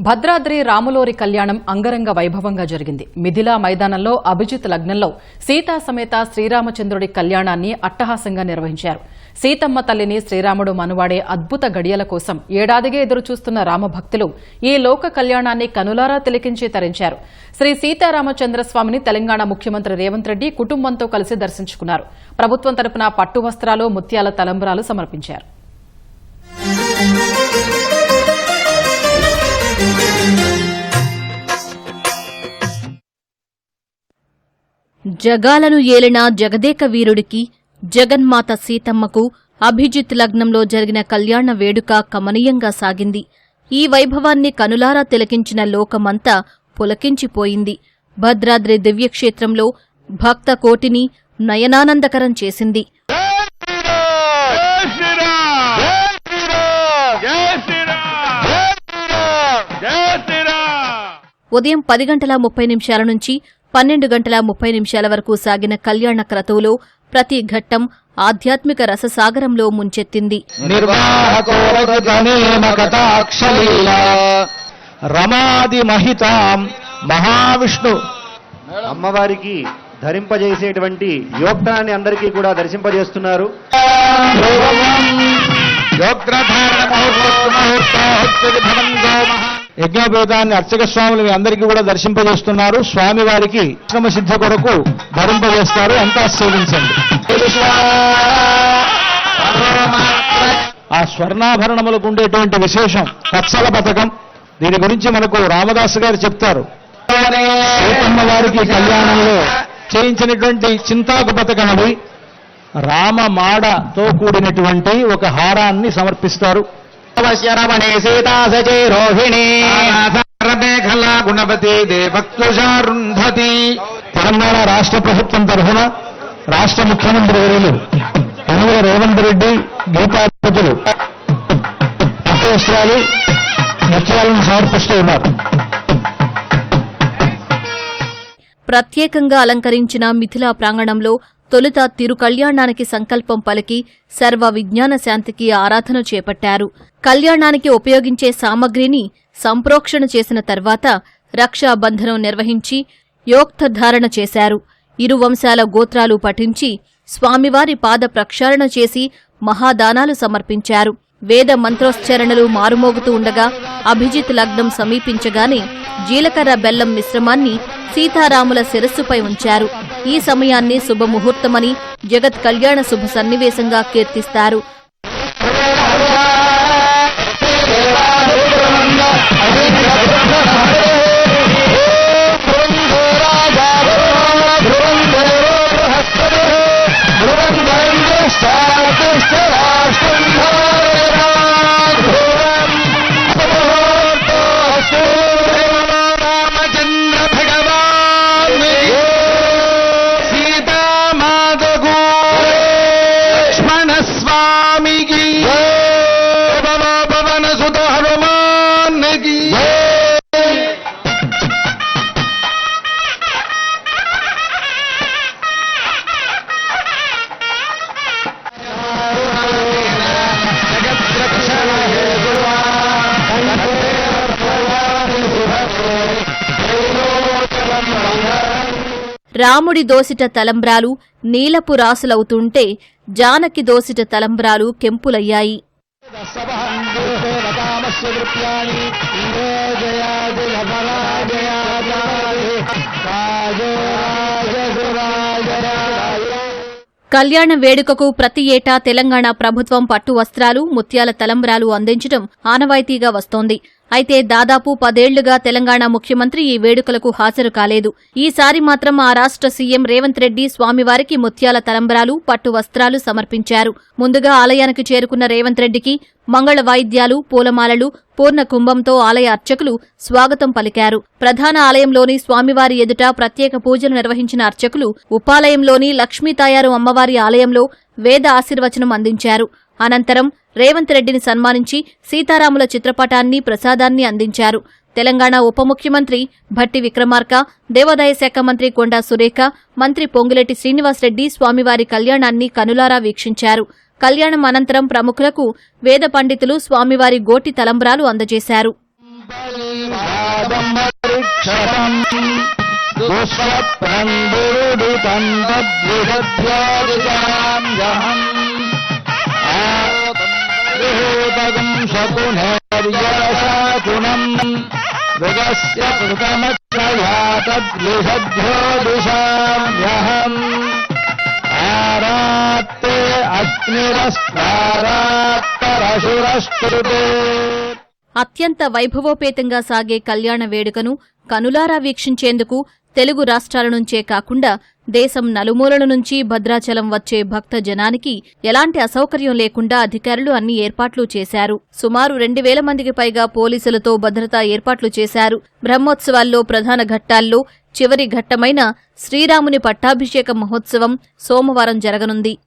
భద్రాద్రి రాములోరి కళ్యాణం అంగరంగ వైభవంగా జరిగింది. మిథిలా మైదానంలో అభిజిత్ లగ్నంలో సీతా సమేత శ్రీరామచంద్రుడి కళ్యాణాన్ని అట్టహాసంగా నిర్వహించారు. సీతమ్మ తల్లిని శ్రీరాముడు మనువాడే అద్భుత గడియల కోసం ఏడాదిగా ఎదురుచూస్తున్న రామభక్తులు ఈ లోక కళ్యాణాన్ని కనులారా తిలకించి తరించారు. శ్రీ సీతారామచంద్ర స్వామిని తెలంగాణ ముఖ్యమంత్రి రేవంత్ రెడ్డి కుటుంబంతో కలిసి దర్శించుకున్నారు. ప్రభుత్వం తరపున పట్టు వస్త్రాలు ముత్యాల తలంబరాలు సమర్పించారు. జగాలను ఏలిన జగదేక వీరుడికి జగన్మాత సీతమ్మకు అభిజిత్ లగ్నంలో జరిగిన కళ్యాణ వేడుక కమనీయంగా సాగింది. ఈ వైభవాన్ని కనులారా తిలకించిన లోకమంతా పులకించిపోయింది. భద్రాద్రి దివ్యక్షేత్రంలో భక్త కోటిని నయనానందకరం చేసింది. ఉదయం పది గంటల ముప్పై నిమిషాల నుంచి పన్నెండు గంటల ముప్పై నిమిషాల వరకు సాగిన కళ్యాణ క్రతువులో ప్రతి ఘట్టం ఆధ్యాత్మిక రససాగరంలో ముంచెత్తింది. రమాది మహితాం మహావిష్ణు. అమ్మవారికి ధరింపజేసేటువంటి యోక్తాన్ని అందరికీ కూడా దర్శింపజేస్తున్నారు. యజ్ఞోపేతాన్ని అర్చక స్వాములు మీ అందరికీ కూడా దర్శింపజేస్తున్నారు. స్వామి వారికి ఆశ్రమ సిద్ధ కొరకు ధరింపజేస్తారు అంతా సేవించండి ఆ స్వర్ణాభరణములకు ఉండేటువంటి విశేషం కచ్చల పథకం. దీని గురించి మనకు రామదాసు గారు చెప్తారు. వారికి కళ్యాణంలో చేయించినటువంటి చింతాకు పథకం అది. రామ మాడతో కూడినటువంటి ఒక హారాన్ని సమర్పిస్తారు. రమణే సీతా సచే రోహిణి మేఘలా గుణవతి దేవక్తుషారుంధతి। తెలంగాణ రాష్ట్ర ప్రభుత్వం తరఫున రాష్ట్ర ముఖ్యమంత్రి వర్యులు యనమల రేవంత్ రెడ్డి గీతాధిపతులు వస్త్రాలు నృత్యాలను సమర్పిస్తూ ఉన్నారు. ప్రత్యేకంగా అలంకరించిన మిథిలా ప్రాంగణంలో తొలుత తిరు కళ్యాణానికి సంకల్పం పలికి సర్వ విజ్ఞాన శాంతికి ఆరాధన చేపట్టారు. కళ్యాణానికి ఉపయోగించే సామగ్రిని సంప్రోక్షణ చేసిన తర్వాత రక్షాబంధనం నిర్వహించి యోక్తధారణ చేశారు. ఇరు వంశాల గోత్రాలు పఠించి స్వామివారి పాద ప్రక్షాళన చేసి మహాదానాలు సమర్పించారు. వేద మంత్రోచ్చరణలు మారుమోగుతూ ఉండగా అభిజిత్ లగ్నం సమీపించగానే జీలకర్ర బెల్లం మిశ్రమాన్ని సీతారాముల శిరస్సుపై ఉంచారు. ఈ సమయాన్ని శుభముహూర్తమని జగత్ కళ్యాణ శుభ సన్నివేశంగా కీర్తిస్తారు. రాముడి దోసిట తలంబ్రాలు నీలపు రాసులవుతుంటే జానకి దోసిట తలంబ్రాలు కెంపులయ్యాయి. కళ్యాణ వేడుకకు ప్రతి ఏటా తెలంగాణ ప్రభుత్వం పట్టు వస్త్రాలు ముత్యాల తలంబ్రాలు అందించడం ఆనవాయితీగా వస్తోంది. అయితే దాదాపు పదేళ్ళుగా తెలంగాణ ముఖ్యమంత్రి ఈ వేడుకలకు హాజరు కాలేదు. ఈసారి మాత్రం ఆ రాష్ట్ర సీఎం రేవంత్ రెడ్డి స్వామివారికి ముత్యాల తలంబ్రాలు పట్టు వస్త్రాలు సమర్పించారు. ముందుగా ఆలయానికి చేరుకున్న రేవంత్ రెడ్డికి మంగళ వాయిద్యాలు పూలమాలలు పూర్ణ కుంభంతో ఆలయ అర్చకులు స్వాగతం పలికారు. ప్రధాన ఆలయంలోని స్వామివారి ఎదుట ప్రత్యేక పూజలు నిర్వహించిన అర్చకులు ఉపాలయంలోని లక్ష్మీ తాయారు అమ్మవారి ఆలయంలో వేద ఆశీర్వచనం అందించారు. అనంతరం రేవంత్ రెడ్డిని సన్మానించి సీతారాముల చిత్రపటాన్ని ప్రసాదాన్ని అందించారు. తెలంగాణ ఉప ముఖ్యమంత్రి భట్టి విక్రమార్క దేవాదాయ శాఖ మంత్రి కొండా సురేఖ మంత్రి పొంగులెట్టి శ్రీనివాసరెడ్డి స్వామివారి కళ్యాణాన్ని కనులారా వీక్షించారు. కళ్యాణం అనంతరం ప్రముఖులకు వేద పండితులు స్వామివారి గోటి తలంబ్రాలు అందజేశారు. దుస్వప్నం విరుడితం తద్విషధ్యోదిశామ్యహం మృగస్య కృతమక్షయా తద్విషధ్యోదిశామ్యహం ఆరాత్తే అత్యంత వైభవోపేతంగా సాగే కళ్యాణ వేడుకను కనులారా వీక్షించేందుకు తెలుగు రాష్ట్రాల నుంచే కాకుండా దేశం నలుమూలల నుంచి భద్రాచలం వచ్చే భక్త జనానికి ఎలాంటి అసౌకర్యం లేకుండా అధికారులు అన్ని ఏర్పాట్లు చేశారు. సుమారు రెండు వేల మందికి పైగా పోలీసులతో భద్రతా ఏర్పాట్లు చేశారు. బ్రహ్మోత్సవాల్లో ప్రధాన ఘట్టాల్లో చివరి ఘట్టమైన శ్రీరాముని పట్టాభిషేక మహోత్సవం సోమవారం జరగనుంది.